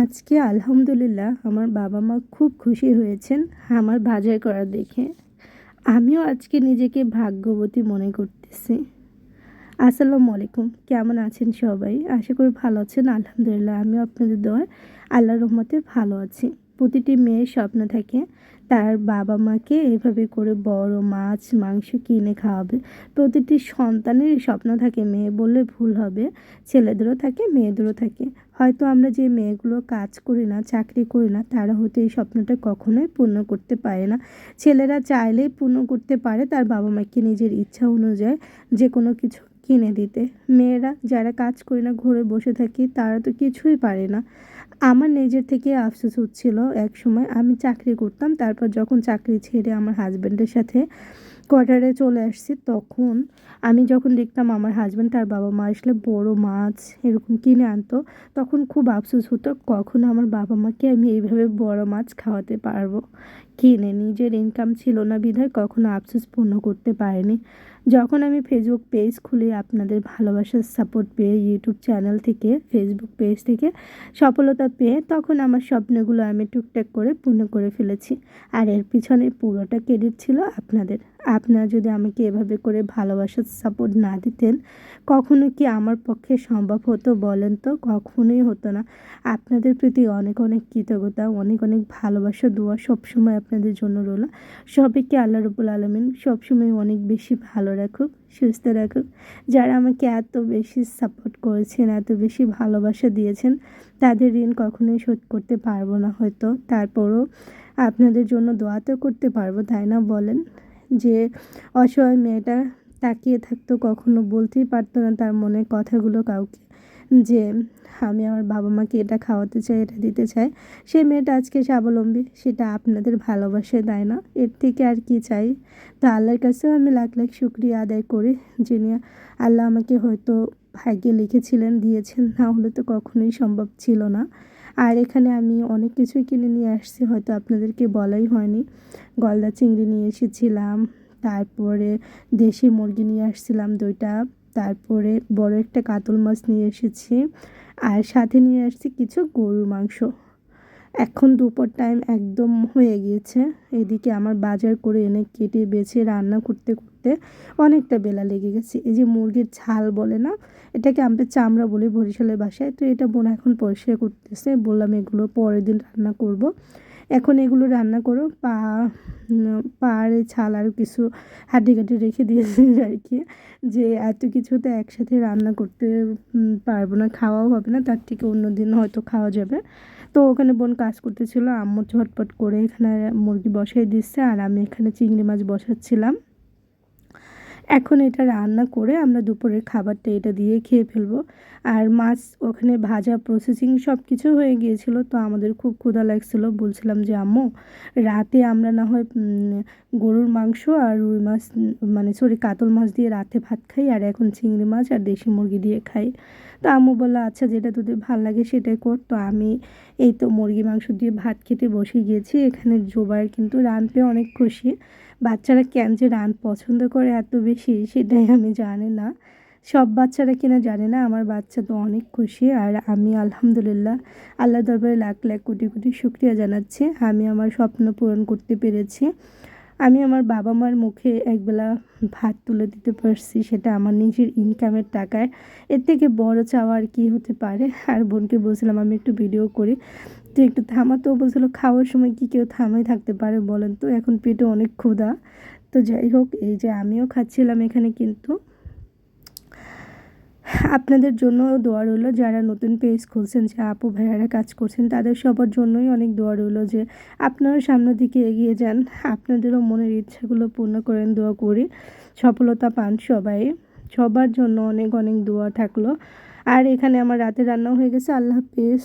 আজকে আলহামদুলিল্লাহ আমার বাবা মা খুব খুশি হয়েছেন আমার বাজার করা দেখে। আমিও আজকে নিজেকে ভাগ্যবতী মনে করতেছি। আসসালামু আলাইকুম, কেমন আছেন সবাই? আশা করি ভালো আছেন, আলহামদুলিল্লাহ, আমিও আপনাদের দোয়ার আল্লাহ রহমতে ভালো আছি। প্রতিটি মেয়ের স্বপ্ন থাকে তার বাবা মাকে এভাবে করে বড় মাছ, মাংস কিনে খাওয়াবে। প্রতিটি সন্তানেরই স্বপ্ন থাকে, মেয়ে বললে ভুল হবে, ছেলেদেরও থাকে, মেয়েদেরও থাকে। হয়তো আমরা যে মেয়েগুলো কাজ করি না, চাকরি করি না, তারা হয়তো এই স্বপ্নটা কখনোই পূর্ণ করতে পারে না। ছেলেরা চাইলেই পূর্ণ করতে পারে তার বাবা মাকে নিজের ইচ্ছা অনুযায়ী যে কোনো কিছু কিনে দিতে। মেয়েরা যারা কাজ করি না, ঘরে বসে থাকি, তারা তো কিছুই পারে না। আমার নিজের থেকে আফসোস হচ্ছিল এক সময় আমি চাকরি করতাম, তারপর যখন চাকরি ছেড়ে আমার হাজব্যান্ডের সাথে কোয়ার্টারে চলে আসছি, তখন আমি যখন দেখতাম আমার হাজব্যান্ড তার বাবা মা আসলে বড় মাছ এরকম কিনে আনতো, তখন খুব আফসোস হতো, কখন আমার বাবা মাকে আমি এইভাবে বড় মাছ খাওয়াতে পারব? কিনে নিজের ইনকাম ছিল না বিধায় কখনো আফসোস পূর্ণ করতে পারিনি। যখন আমি ফেসবুক পেজ খুলি, আপনাদের ভালোবাসার সাপোর্ট পেয়ে ইউটিউব চ্যানেল থেকে ফেসবুক পেজ থেকে সফলতা পেয়ে, তখন আমার স্বপ্নগুলো আমি টুকটাক করে পূর্ণ করে ফেলেছি। আর এর পিছনে পুরোটা ক্রেডিট ছিল আপনাদের। আপনারা যদি আমাকে এভাবে করে ভালোবাসার সাপোর্ট না দিতেন, কখনো কি আমার পক্ষে সম্ভব হতো বলেন তো? কখনোই হতো না। আপনাদের প্রতি অনেক অনেক কৃতজ্ঞতা, অনেক অনেক ভালোবাসা, দোয়া সবসময় আপনাদের জন্য রইল। সবাইকে আল্লাহ রবুল আলমিন সবসময় অনেক বেশি ভালো রাখুক, সুস্থ রাখুক। যারা আমাকে এত বেশি সাপোর্ট করেছেন, এত বেশি ভালোবাসা দিয়েছেন, তাদের ঋণ কখনোই শোধ করতে পারব না হয়তো। তারপরও আপনাদের জন্য দোয়া তো করতে পারব, তাই না বলেন? যে অসহায় মেয়েটা তাকিয়ে থাকতো কখনো বলতেই পারতো না তার মনের কথাগুলো কাউকে, যে আমি আমার বাবা মাকে এটা খাওয়াতে চাই, এটা দিতে চাই। সে মেয়েটা আজকে স্বাবলম্বী, সেটা আপনাদের ভালোবাসে দেয় না? এর থেকে আর কি চাই? তো আল্লাহর কাছেও আমি লাখ লাখ শুক্রিয়া আদায় করি, যিনি আল্লাহ আমাকে হয়তো ভাগ্যে লিখেছিলেন, দিয়েছেন, না হলে তো কখনোই সম্ভব ছিল না। আর এখানে আমি অনেক কিছুই কিনে নিয়ে আসছি, হয়তো আপনাদেরকে বলাই হয়নি। গলদা চিংড়ি নিয়ে এসেছিলাম, তারপরে দেশি মুরগি নিয়ে আসছিলাম দুইটা, তারপরে বড় একটা কাতল মাছ নিয়ে এসেছি, আর সাথে নিয়ে আসছি কিছু গরুর মাংস। এখন দুপুর টাইম একদম হয়ে গিয়েছে। এদিকে আমার বাজার করে এনে কেটে বেছে রান্না করতে করতে অনেকটা বেলা লেগে গেছে। এই যে মুরগির ঝাল বলে না, এটাকে আমরা চামড়া বলি, বরিশালের বাসায়। তো এটা বোন এখন পরিষ্কার করতেছে। বললাম এগুলো পরের দিন রান্না করব। এখন এগুলো রান্না করো, পা পাড়ে ছাল আর কিছু হাড্ডি কাটি রেখে দিয়েছি আর কি, যে এত কিছু তো একসাথে রান্না করতে পারব না, খাওয়াও হবে না, তার থেকে অন্য দিন হয়তো খাওয়া যাবে। তো ওখানে বোন কাজ করতেছিল, আম্মু ঝটপট করে এখানে মুরগি বসাই দিচ্ছে, আর আমি এখানে চিংড়ি মাছ বসাচ্ছিলাম। এখন এটা রান্না করে আমরা দুপুরের খাবারটা এটা দিয়ে খেয়ে ফেলব। আর মাছ ওখানে ভাজা প্রসেসিং সব কিছু হয়ে গিয়েছিল, তো আমাদের খুব ক্ষুধা লাগছিল। বলছিলাম যে, আম্মু, রাতে আমরা না হয় গরুর মাংস আর রুই মাছ মানে সরি, কাতল মাছ দিয়ে রাতে ভাত খাই আর এখন চিংড়ি মাছ আর দেশি মুরগি দিয়ে খাই। তো আম্মু বলল আচ্ছা যেটা তোদের ভালো লাগে সেটাই কর। তো আমি এই তো মুরগি মাংস দিয়ে ভাত খেতে বসে গিয়েছি। এখানে জোবাইয়ের কিন্তু রান পেয়ে অনেক খুশি। বাচ্চারা কেন যে রান পছন্দ করে এত বেশি, সেটাই আমি জানি না। সব বাচ্চারা কিনা জানে না, আমার বাচ্চা তো অনেক খুশি। আর আমি আলহামদুলিল্লাহ, আল্লাহ দরবারে লাখ লাখ কোটি কোটি শুক্রিয়া জানাচ্ছি। আমি আমার স্বপ্ন পূরণ করতে পেরেছি। আমি আমার বাবা মার মুখে একবেলা ভাত তুলে দিতে পারছি, সেটা আমার নিজের ইনকামের টাকায়। এর থেকে বড় চাওয়া আর কী হতে পারে? আর বোনকে বলছিলাম, আমি একটু ভিডিও করি। তো একটু থামাতেও বলছিল, খাওয়ার সময় কি কেউ থামাই থাকতে পারে বলেন তো? এখন পেটে অনেক ক্ষুধা। তো যাই হোক, এই যে আমিও খাচ্ছিলাম এখানে কিন্তু। আপনাদের জন্য দোয়া রইল, যারা নতুন পেজ খুলছেন, যে আপু ভাইয়ারা কাজ করছেন, তাদের সবার জন্যই অনেক দোয়া রইল যে আপনারা সামনের দিকে এগিয়ে যান। আপনাদেরও মনের ইচ্ছাগুলো পূর্ণ করেন, দোয়া করি। সফলতা পান সবাই। সবার জন্য অনেক অনেক দোয়া থাকল। আর এখানে আমার রাতে রান্না হয়ে গেছে। আল্লাহ হাফিজ।